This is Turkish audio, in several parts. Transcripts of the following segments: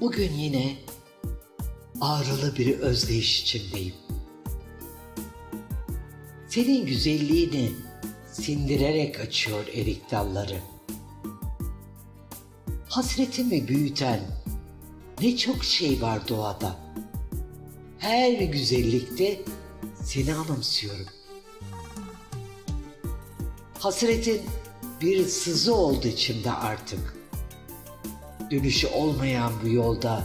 Bugün yine ağrılı bir özleyiş içindeyim. Senin güzelliğini sindirerek açıyor erik dalları. Hasretimi büyüten ne çok şey var doğada. Her güzellikte seni anımsıyorum. Hasretin bir sızı oldu içimde artık. Dönüşü olmayan bu yolda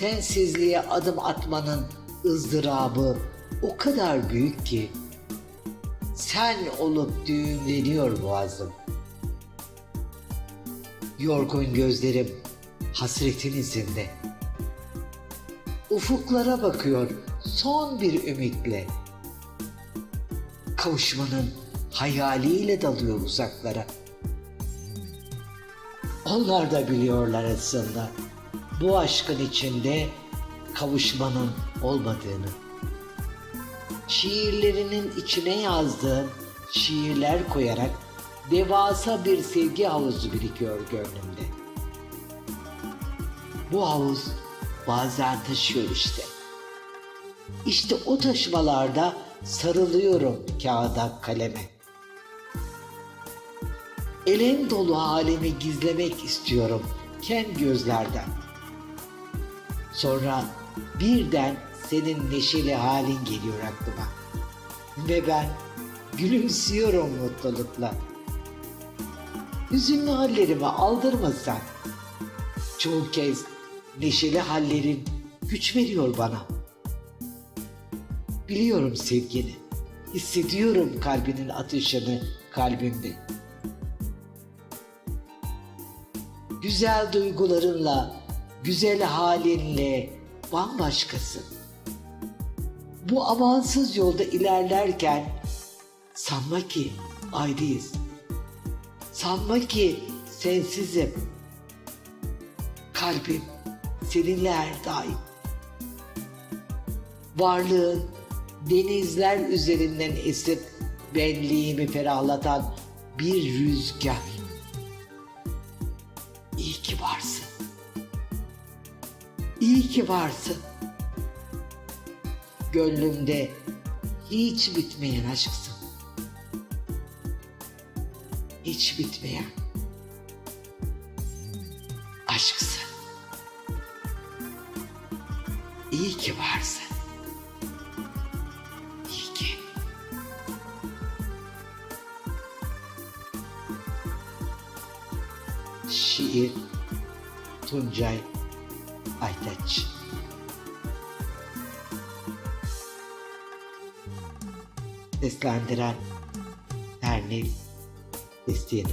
sensizliğe adım atmanın ızdırabı o kadar büyük ki sen olup düğümleniyor boğazım. Yorgun gözlerim hasretin izinde. Ufuklara bakıyor son bir ümitle. Kavuşmanın hayaliyle dalıyor uzaklara. Onlar da biliyorlar aslında bu aşkın içinde kavuşmanın olmadığını. Şiirlerinin içine yazdığım şiirler koyarak devasa bir sevgi havuzu birikiyor gönlümde. Bu havuz bazen taşıyor işte. İşte o taşımalarda sarılıyorum kağıda kaleme. Elem dolu halimi gizlemek istiyorum kem gözlerden. Sonra birden senin neşeli halin geliyor aklıma. Ve ben gülümsüyorum mutlulukla. Hüzünlü hallerimi aldırmasan. Çoğu kez neşeli hallerin güç veriyor bana. Biliyorum sevgini. Hissediyorum kalbinin atışını kalbimde. Güzel duygularınla, güzel halinle bambaşkasın. Bu amansız yolda ilerlerken sanma ki ayrıyız. Sanma ki sensizim. Kalbim seninle her daim. Varlığın denizler üzerinden esip benliğimi ferahlatan bir rüzgar. Ki varsın. İyi ki varsın. Gönlümde hiç bitmeyen aşksın. Hiç bitmeyen aşksın. İyi ki varsın. İyi ki. Şiir Tuncay Aytaç. Seslendiren Ernil Destina